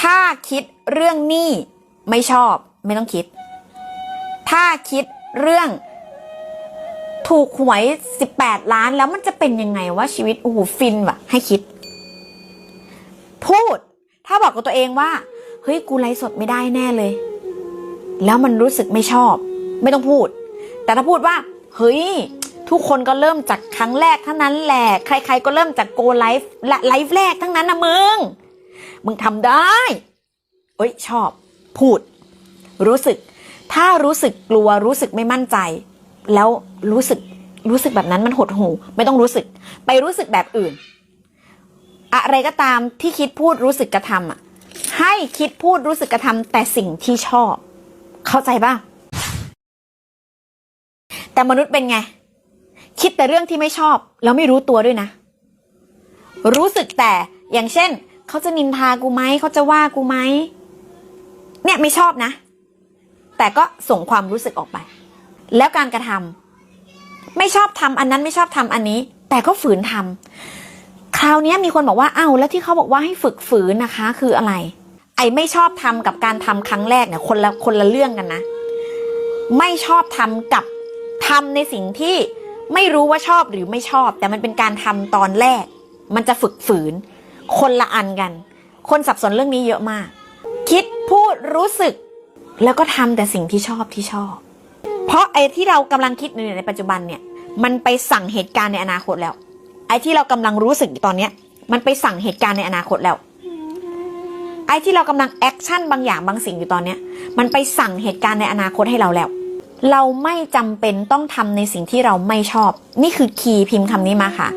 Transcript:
ถ้าคิดเรื่องหนี้ไม่ชอบไม่ต้องคิด ถ้าคิดเรื่อง ถูกหวย 18 ล้านแล้วมันจะเป็นยังไงว่าชีวิตโอ้โหฟินว่ะ ให้คิด พูด ถ้าบอกกับตัวเองว่า เฮ้ย กูไลฟ์สดไม่ได้แน่เลย แล้วมันรู้สึกไม่ชอบ ไม่ต้องพูด แต่ถ้าพูดว่า เฮ้ย ทุกคนก็เริ่มจากครั้งแรกเท่านั้นแหละ ใคร ๆ ก็เริ่มจากโกไลฟ์และไลฟ์แรกทั้งนั้นนะมึง มึงทำได้เอ้ยชอบ พูด รู้สึก ถ้ารู้สึกกลัวรู้สึกไม่มั่นใจ แล้วรู้สึกรู้สึกแบบนั้นมันหดหูไม่ต้องรู้สึก ไปรู้สึกแบบอื่น อะไรก็ตามที่คิดพูดรู้สึกกระทำอะให้คิดพูดรู้สึกกระทำแต่สิ่งที่ชอบ เข้าใจป่ะแต่มนุษย์เป็นไง คิดแต่เรื่องที่ไม่ชอบ แล้วไม่รู้ตัวด้วยนะ รู้สึกแต่อย่างเช่น เขาจะนินทากูไหมเขาจะว่ากูไหมเนี่ยไม่ชอบนะ แต่ก็ส่งความรู้สึกออกไป แล้วการกระทำไม่ชอบทำอันนั้นไม่ชอบทำอันนี้ แต่ก็ฝืนทำคราวนี้มีคนบอกว่าเอ้าแล้วที่เขาบอกว่าให้ฝึกฝืนนะคะ คืออะไร ไอ้ไม่ชอบทำกับการทำครั้งแรกเนี่ยคนละคนละเรื่องกันนะ ไม่ชอบทำกับทำในสิ่งที่ไม่รู้ว่าชอบหรือไม่ชอบ แต่มันเป็นการทำตอนแรก มันจะฝึกฝืน คนละอันกัน คนสับสนเรื่องนี้เยอะมาก คิดพูดรู้สึก แล้วก็ทำแต่สิ่งที่ชอบที่ชอบ เพราะไอ้ที่เรากำลังคิดอยู่ในปัจจุบันเนี่ย มันไปสั่งเหตุการณ์ในอนาคตแล้ว ไอ้ที่เรากำลังรู้สึกตอนเนี้ย มันไปสั่งเหตุการณ์ในอนาคตแล้ว ไอ้ที่เรากำลังแอคชั่นบางอย่างบางสิ่งอยู่ตอนเนี้ย มันไปสั่งเหตุการณ์ในอนาคตให้เราแล้วเราไม่จำเป็นต้องทำในสิ่งที่เราไม่ชอบ นี่คือคีย์พิมพ์คำนี้มาค่ะ